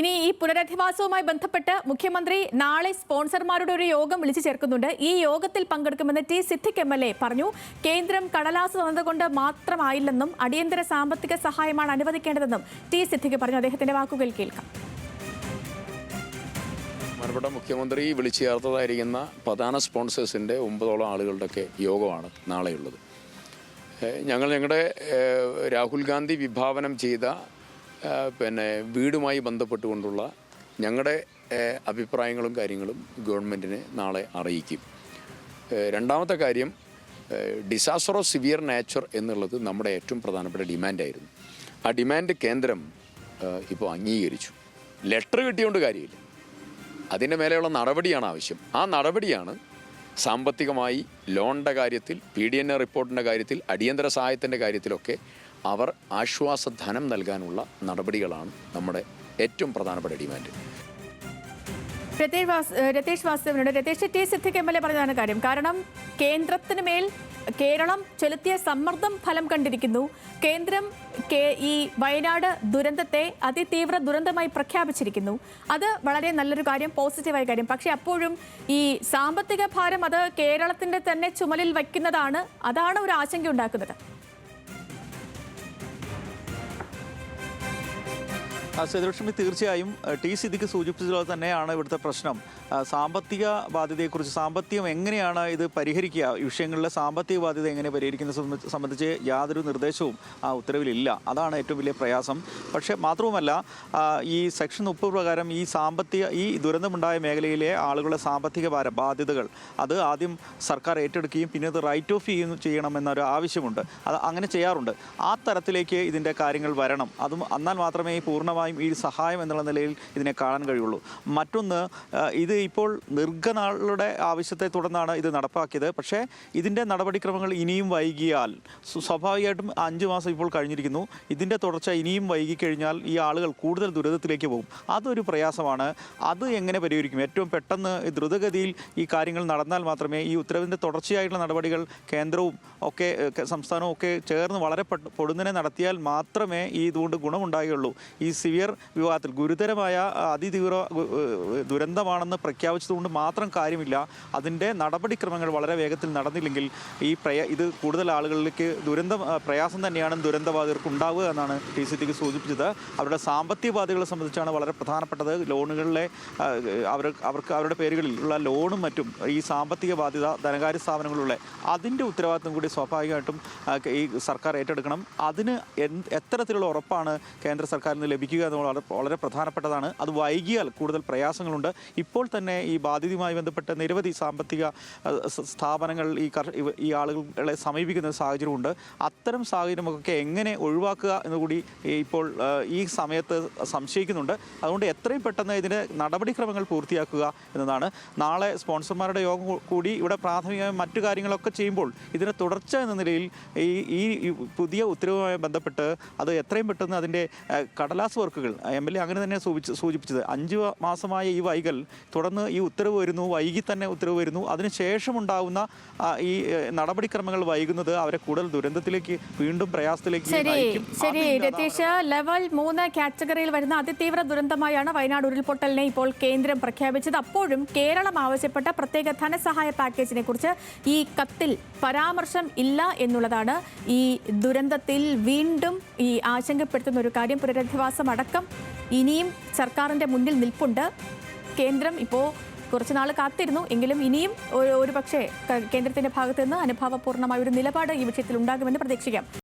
ഇനി ഈ പുനരധിവാസവുമായി ബന്ധപ്പെട്ട് മുഖ്യമന്ത്രി നാളെ സ്പോൺസർമാരുടെ ഒരു യോഗം വിളിച്ചു ചേർക്കുന്നുണ്ട്. ഈ യോഗത്തിൽ പങ്കെടുക്കുമെന്ന് ടി സിദ്ദിഖ് എം എ പറഞ്ഞു. കേന്ദ്രം കടലാസ് തന്നതുകൊണ്ട് മാത്രമായില്ലെന്നും അടിയന്തര സാമ്പത്തിക സഹായമാണ് അനുവദിക്കേണ്ടതെന്നും ടി സിദ്ദിഖ് പറഞ്ഞു. അദ്ദേഹത്തിന്റെ വാക്കുകൾ കേൾക്കാം. ബഹുമാനപ്പെട്ട മുഖ്യമന്ത്രി വിളിച്ചു ചേർത്തതായിരിക്കുന്ന പ്രധാന സ്പോൺസേഴ്സിന്റെ ഒമ്പതോളം ആളുകളുടെയൊക്കെ യോഗമാണ് നാളെയുള്ളത്. ഞങ്ങൾ ഞങ്ങളുടെ രാഹുൽ ഗാന്ധി വിഭാവനം ചെയ്ത പിന്നെ വീടുമായി ബന്ധപ്പെട്ടുകൊണ്ടുള്ള ഞങ്ങളുടെ അഭിപ്രായങ്ങളും കാര്യങ്ങളും ഗവൺമെന്റിനെ നാളെ അറിയിക്കും. രണ്ടാമത്തെ കാര്യം ഡിസാസ്റ്റർ ഓഫ് സിവിയർ നാച്ചർ എന്നുള്ളത് നമ്മുടെ ഏറ്റവും പ്രധാനപ്പെട്ട ഡിമാൻഡായിരുന്നു. ആ ഡിമാൻഡ് കേന്ദ്രം ഇപ്പോൾ അംഗീകരിച്ചു. ലെറ്റർ കിട്ടിയോണ്ട് കാര്യമില്ല. അതിന്റെ മേലെയുള്ള നടപടിയാണ് ആവശ്യം. ആ നടപടിയാണ് സാമ്പത്തികമായി ലോണിന്റെ കാര്യത്തിൽ പി ഡി എൻ എ റിപ്പോർട്ടിന്റെ കാര്യത്തിൽ അടിയന്തര സഹായത്തിന്റെ കാര്യത്തിലൊക്കെ അവർ ആശ്വാസ ധനം നൽകാനുള്ള നടപടികളാണ് നമ്മുടെ ഏറ്റവും പ്രധാനപ്പെട്ട ഡിമാൻഡ്. രതേഷ് വാസ് രതേഷ് ടി എ പറഞ്ഞതാണ് കാര്യം. കാരണം കേന്ദ്രത്തിന് മേൽ കേരളം ചെലുത്തിയ സമ്മർദ്ദം ഫലം കണ്ടിരിക്കുന്നു. കേന്ദ്രം ഈ വയനാട് ദുരന്തത്തെ അതിതീവ്ര ദുരന്തമായി പ്രഖ്യാപിച്ചിരിക്കുന്നു. അത് വളരെ നല്ലൊരു കാര്യം പോസിറ്റീവായ കാര്യം. പക്ഷേ അപ്പോഴും ഈ സാമ്പത്തിക ഭാരം അത് കേരളത്തിന്റെ തന്നെ ചുമലിൽ വയ്ക്കുന്നതാണ് അതാണ് ഒരു ആശങ്ക ഉണ്ടാക്കുന്നത്. തീർച്ചയായും ടി സിദ്ദിഖ് സൂചിപ്പിച്ചതുപോലെ തന്നെയാണ് ഇവിടുത്തെ പ്രശ്നം. സാമ്പത്തിക ബാധ്യതയെക്കുറിച്ച് സാമ്പത്തികം എങ്ങനെയാണ് ഇത് പരിഹരിക്കുക? വിഷയങ്ങളിലെ സാമ്പത്തിക ബാധ്യത എങ്ങനെ പരിഹരിക്കുന്ന സംബന്ധിച്ച് യാതൊരു നിർദ്ദേശവും ആ ഉത്തരവിലില്ല. അതാണ് ഏറ്റവും വലിയ പ്രയാസം. പക്ഷേ മാത്രവുമല്ല ഈ സെക്ഷൻ മുപ്പത് പ്രകാരം ഈ സാമ്പത്തിക ഈ ദുരന്തമുണ്ടായ മേഖലയിലെ ആളുകളുടെ സാമ്പത്തിക ഭാരം ബാധ്യതകൾ അത് ആദ്യം സർക്കാർ ഏറ്റെടുക്കുകയും പിന്നെ അത് റൈറ്റ് ഓഫ് ചെയ്യുകയും ചെയ്യണമെന്നൊരു ആവശ്യമുണ്ട്. അത് അങ്ങനെ ചെയ്യാറുണ്ട്. ആ തരത്തിലേക്ക് ഇതിന്റെ കാര്യങ്ങൾ വരണം. അതും എന്നാൽ മാത്രമേ പൂർണമായും ഈ സഹായം എന്നുള്ള നിലയിൽ ഇതിനെ കാണാൻ കഴിയുള്ളൂ. മറ്റൊന്ന് ഇത് ഇപ്പോൾ ദീർഘനാളുടെ ആവശ്യത്തെ തുടർന്നാണ് ഇത് നടപ്പാക്കിയത്. പക്ഷേ ഇതിന്റെ നടപടിക്രമങ്ങൾ ഇനിയും വൈകിയാൽ സ്വ- സ്വാഭാവികമായിട്ടും അഞ്ച് മാസം ഇപ്പോൾ കഴിഞ്ഞിരിക്കുന്നു. ഇതിന്റെ തുടർച്ച ഇനിയും വൈകിക്കഴിഞ്ഞാൽ ഈ ആളുകൾ കൂടുതൽ ദുരിതത്തിലേക്ക് പോകും. അതൊരു പ്രയാസമാണ്. അത് എങ്ങനെ പരിഹരിക്കും? ഏറ്റവും പെട്ടെന്ന് ദ്രുതഗതിയിൽ ഈ കാര്യങ്ങൾ നടന്നാൽ മാത്രമേ ഈ ഉത്തരവിന്റെ തുടർച്ചയായിട്ടുള്ള നടപടികൾ കേന്ദ്രവും ഒക്കെ സംസ്ഥാനവും ഒക്കെ ചേർന്ന് വളരെ പൊടുന്നനെ നടത്തിയാൽ മാത്രമേ ഈ ഇതുകൊണ്ട് ഗുണമുണ്ടാകുകയുള്ളൂ ഈ സിവിയർ വിവാഹത്തിൽ ഗുരുതരമായ അതിതീവ്ര ദുരന്തമാണെന്ന് പ്രഖ്യാപിച്ചതുകൊണ്ട് മാത്രം കാര്യമില്ല. അതിന്റെ നടപടിക്രമങ്ങൾ വളരെ വേഗത്തിൽ നടന്നില്ലെങ്കിൽ ഈ പ്രയ ഇത് കൂടുതൽ ആളുകളിലേക്ക് ദുരന്തം പ്രയാസം തന്നെയാണ് ദുരന്തബാധിതർക്ക് ഉണ്ടാവുക എന്നാണ് ടി സി ടിക്ക് സൂചിപ്പിച്ചത്. അവരുടെ സാമ്പത്തിക ബാധ്യതകളെ സംബന്ധിച്ചാണ് വളരെ പ്രധാനപ്പെട്ടത്. ലോണുകളിലെ അവർ അവർക്ക് അവരുടെ പേരുകളിൽ ഉള്ള ലോണും മറ്റും ഈ സാമ്പത്തിക ബാധ്യത ധനകാര്യ സ്ഥാപനങ്ങളിലുള്ള അതിന്റെ ഉത്തരവാദിത്വം കൂടി സ്വാഭാവികമായിട്ടും ഈ സർക്കാർ ഏറ്റെടുക്കണം. അതിന് എത്തരത്തിലുള്ള ഉറപ്പാണ് കേന്ദ്ര സർക്കാരിൽ നിന്ന് ലഭിക്കുക എന്നുള്ളത് വളരെ പ്രധാനപ്പെട്ടതാണ്. അത് വൈകിയാൽ കൂടുതൽ പ്രയാസങ്ങളുണ്ട്. ഇപ്പോൾ തന്നെ ഈ ബാധിതയുമായി ബന്ധപ്പെട്ട നിരവധി സാമ്പത്തിക സ്ഥാപനങ്ങൾ ഈ ഈ ആളുകളെ സമീപിക്കുന്ന സാഹചര്യമുണ്ട്. അത്തരം സാഹചര്യമൊക്കെ എങ്ങനെ ഒഴിവാക്കുക എന്നുകൂടി ഇപ്പോൾ ഈ സമയത്ത് സംശയിക്കുന്നുണ്ട്. അതുകൊണ്ട് എത്രയും പെട്ടെന്ന് ഇതിന് നടപടിക്രമങ്ങൾ പൂർത്തിയാക്കുക എന്നതാണ്. നാളെ സ്പോൺസർമാരുടെ യോഗം കൂടി ഇവിടെ പ്രാഥമികമായി മറ്റു കാര്യങ്ങളൊക്കെ ചെയ്യുമ്പോൾ ഇതിന് തുടർച്ച എന്ന നിലയിൽ ഈ ഈ പുതിയ ഉത്തരവുമായി ബന്ധപ്പെട്ട് അത് എത്രയും പെട്ടെന്ന് അതിന്റെ കടലാസ് വർക്കുകൾ എം എൽ എ അങ്ങനെ തന്നെ സൂചിപ്പിച്ചത് അഞ്ച് മാസമായ ഈ വൈകൽ തുടർന്ന് ഈ ഉത്തരവ് വരുന്നു വൈകി തന്നെ ഉത്തരവ് വരുന്നു അതിനുശേഷം ഉണ്ടാകുന്ന ഈ നടപടിക്രമങ്ങൾ വൈകുന്നത് അവരെ കൂടുതൽ ദുരന്തത്തിലേക്ക് വീണ്ടും പ്രയാസത്തിലേക്ക് ശരി. ശരി. രതീഷ് ലെവൽ മൂന്ന് കാറ്റഗറിയിൽ വരുന്ന അതിതീവ്ര ദുരന്തമായാണ് വയനാട് ഉരുൾപൊട്ടലിനെ ഇപ്പോൾ കേന്ദ്രം പ്രഖ്യാപിച്ചത് അപ്പോഴും കേരളം ആവശ്യപ്പെട്ട പ്രത്യേക ധനസഹായ പാക്കേജിനെ കുറിച്ച് ഈ കത്തിൽ പരാമർശം ഇല്ല എന്നുള്ളതാണ് ഈ ദുരന്തത്തിൽ വീണ്ടും ഈ ആശങ്കപ്പെടുത്തുന്ന ഒരു കാര്യം പുനരധിവാസം അടക്കം ഇനിയും സർക്കാരിന്റെ മുന്നിൽ നിൽപ്പുണ്ട് കേന്ദ്രം ഇപ്പോൾ കുറച്ച് നാൾ കാത്തിരുന്നു. എങ്കിലും ഇനിയും ഒരു- പക്ഷേ കേന്ദ്രത്തിന്റെ ഭാഗത്ത് നിന്ന് അനുഭാവപൂർണമായ ഒരു നിലപാട് ഈ വിഷയത്തിൽ ഉണ്ടാകുമെന്ന് പ്രതീക്ഷിക്കാം.